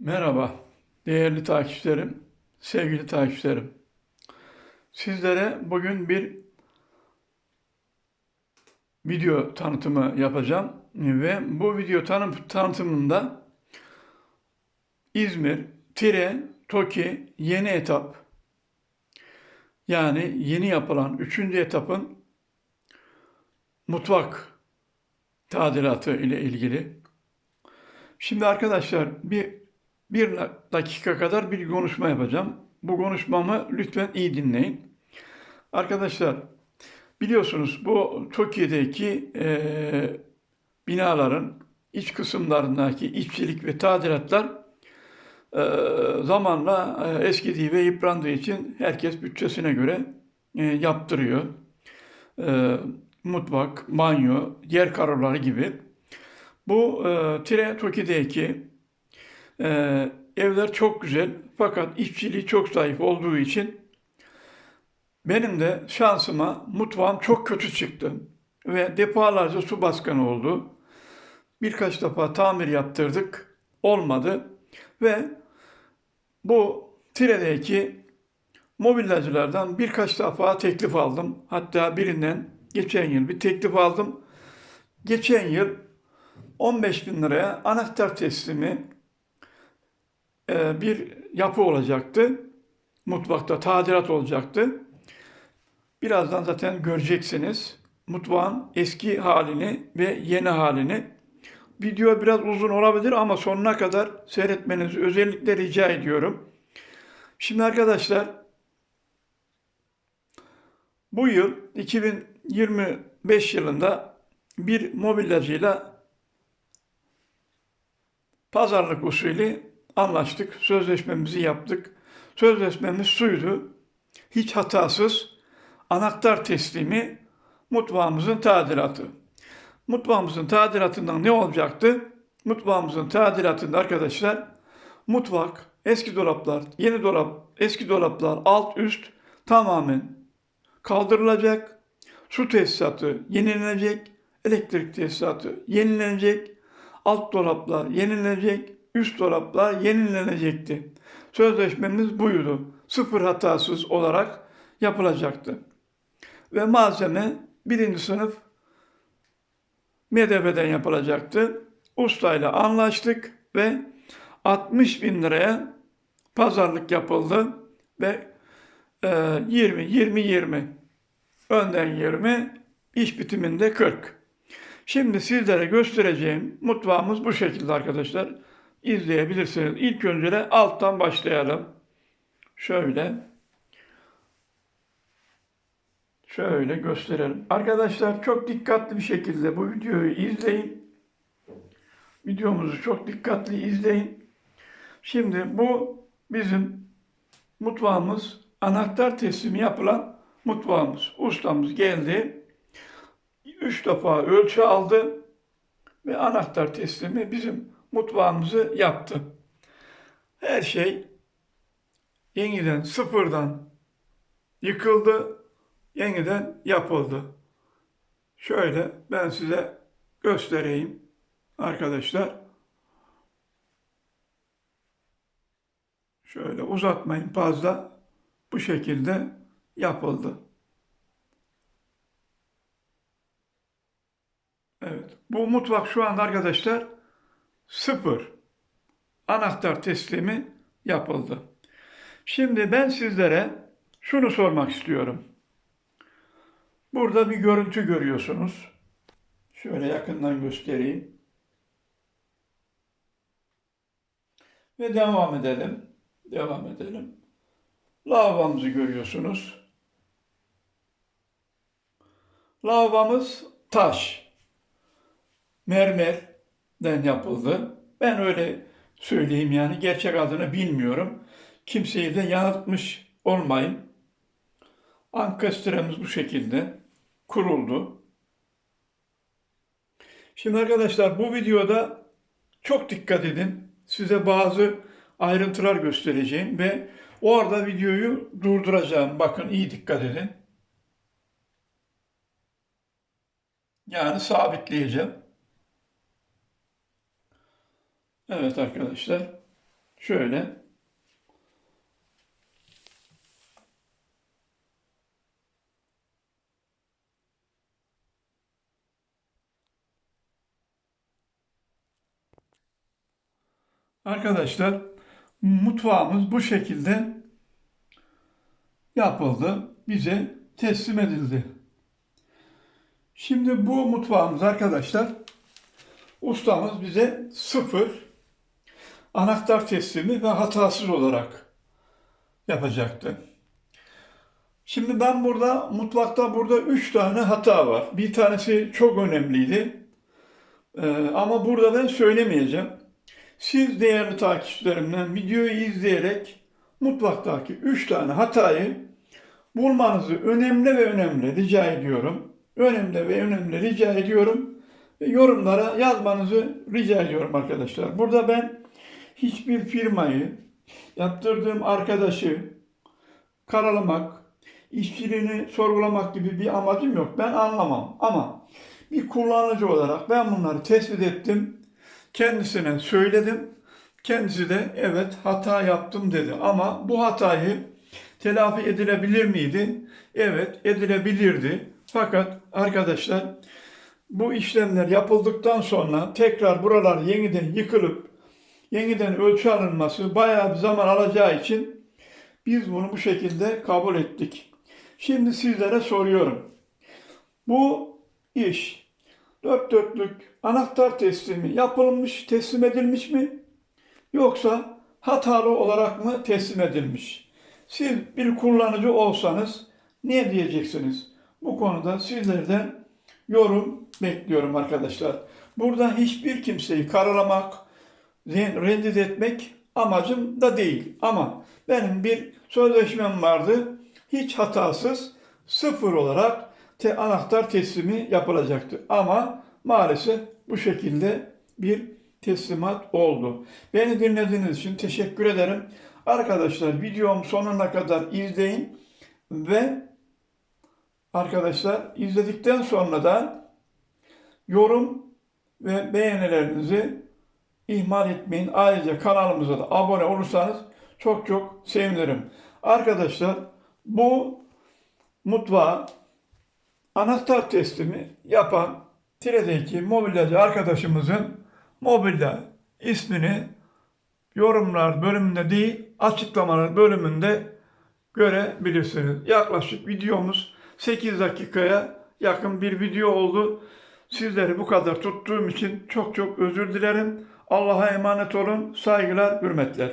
Merhaba, değerli takipçilerim, sevgili takipçilerim. Sizlere bugün bir video tanıtımı yapacağım ve bu video tanı tanıtımında İzmir, Tire, Toki yeni etap yani yeni yapılan üçüncü etapın mutfak tadilatı ile ilgili. Şimdi arkadaşlar bir bir dakika kadar bir konuşma yapacağım. Bu konuşmamı lütfen iyi dinleyin. Arkadaşlar biliyorsunuz bu Türkiye'deki e, binaların iç kısımlarındaki işçilik ve tadilatlar e, zamanla e, eskidiği ve yıprandığı için herkes bütçesine göre e, yaptırıyor. E, mutfak, banyo, yer karoları gibi. Bu e, Tire Toki'deki ee, evler çok güzel fakat işçiliği çok zayıf olduğu için benim de şansıma mutfağım çok kötü çıktı. Ve defalarca su baskını oldu. Birkaç defa tamir yaptırdık. Olmadı. Ve bu Tire'deki mobilyacılardan birkaç defa teklif aldım. Hatta birinden geçen yıl bir teklif aldım. Geçen yıl 15 bin liraya anahtar teslimi bir yapı olacaktı. Mutfakta tadilat olacaktı. Birazdan zaten göreceksiniz. Mutfağın eski halini ve yeni halini. Video biraz uzun olabilir ama sonuna kadar seyretmenizi özellikle rica ediyorum. Şimdi arkadaşlar bu yıl 2025 yılında bir mobilyacıyla pazarlık usulü anlaştık, sözleşmemizi yaptık. Sözleşmemiz suydu. Hiç hatasız anahtar teslimi mutfağımızın tadilatı. Mutfağımızın tadilatından ne olacaktı? Mutfağımızın tadilatında arkadaşlar mutfak, eski dolaplar, yeni dolap, eski dolaplar alt üst tamamen kaldırılacak. Su tesisatı yenilenecek, elektrik tesisatı yenilenecek, alt dolaplar yenilenecek, üst dolaplar yenilenecekti. Sözleşmemiz buydu. Sıfır hatasız olarak yapılacaktı. Ve malzeme birinci sınıf MEDEB'den yapılacaktı. Ustayla anlaştık ve 60 bin liraya pazarlık yapıldı ve 20, 20, 20 önden 20, iş bitiminde 40. Şimdi sizlere göstereceğim mutfağımız bu şekilde arkadaşlar izleyebilirsiniz. İlk önce de alttan başlayalım. Şöyle. Şöyle gösterelim. Arkadaşlar çok dikkatli bir şekilde bu videoyu izleyin. Videomuzu çok dikkatli izleyin. Şimdi bu bizim mutfağımız anahtar teslimi yapılan mutfağımız. Ustamız geldi. Üç defa ölçü aldı ve anahtar teslimi bizim mutfağımızı yaptı. Her şey yeniden sıfırdan yıkıldı, yeniden yapıldı. Şöyle ben size göstereyim arkadaşlar. Şöyle uzatmayın fazla. Bu şekilde yapıldı. Evet. Bu mutfak şu anda arkadaşlar sıfır anahtar teslimi yapıldı. Şimdi ben sizlere şunu sormak istiyorum. Burada bir görüntü görüyorsunuz. Şöyle yakından göstereyim. Ve devam edelim. Devam edelim. Lavabamızı görüyorsunuz. Lavabamız taş. Mermer den yapıldı. Ben öyle söyleyeyim yani gerçek adını bilmiyorum. Kimseyi de yanıltmış olmayın. Ankastremiz bu şekilde kuruldu. Şimdi arkadaşlar bu videoda çok dikkat edin. Size bazı ayrıntılar göstereceğim ve orada videoyu durduracağım. Bakın iyi dikkat edin. Yani sabitleyeceğim. Evet arkadaşlar. Şöyle. Arkadaşlar mutfağımız bu şekilde yapıldı. Bize teslim edildi. Şimdi bu mutfağımız arkadaşlar ustamız bize sıfır anahtar teslimi ve hatasız olarak yapacaktı. Şimdi ben burada mutfakta burada üç tane hata var. Bir tanesi çok önemliydi. Ee, ama burada ben söylemeyeceğim. Siz değerli takipçilerimden videoyu izleyerek mutfaktaki üç tane hatayı bulmanızı önemli ve önemli rica ediyorum. Önemli ve önemli rica ediyorum. Yorumlara yazmanızı rica ediyorum arkadaşlar. Burada ben hiçbir firmayı, yaptırdığım arkadaşı karalamak, işçiliğini sorgulamak gibi bir amacım yok. Ben anlamam ama bir kullanıcı olarak ben bunları tespit ettim. Kendisine söyledim. Kendisi de evet hata yaptım dedi. Ama bu hatayı telafi edilebilir miydi? Evet edilebilirdi. Fakat arkadaşlar bu işlemler yapıldıktan sonra tekrar buralar yeniden yıkılıp yeniden ölçü alınması bayağı bir zaman alacağı için biz bunu bu şekilde kabul ettik. Şimdi sizlere soruyorum. Bu iş dört dörtlük anahtar teslimi yapılmış, teslim edilmiş mi? Yoksa hatalı olarak mı teslim edilmiş? Siz bir kullanıcı olsanız ne diyeceksiniz? Bu konuda sizlerden yorum bekliyorum arkadaşlar. Burada hiçbir kimseyi karalamak, reddit etmek amacım da değil. Ama benim bir sözleşmem vardı. Hiç hatasız sıfır olarak te anahtar teslimi yapılacaktı. Ama maalesef bu şekilde bir teslimat oldu. Beni dinlediğiniz için teşekkür ederim. Arkadaşlar videom sonuna kadar izleyin ve arkadaşlar izledikten sonra da yorum ve beğenilerinizi ihmal etmeyin. Ayrıca kanalımıza da abone olursanız çok çok sevinirim. Arkadaşlar bu mutfağa anahtar teslimi yapan Tire'deki mobilyacı arkadaşımızın mobilya ismini yorumlar bölümünde değil açıklamalar bölümünde görebilirsiniz. Yaklaşık videomuz 8 dakikaya yakın bir video oldu. Sizleri bu kadar tuttuğum için çok çok özür dilerim. Allah'a emanet olun. Saygılar, hürmetler.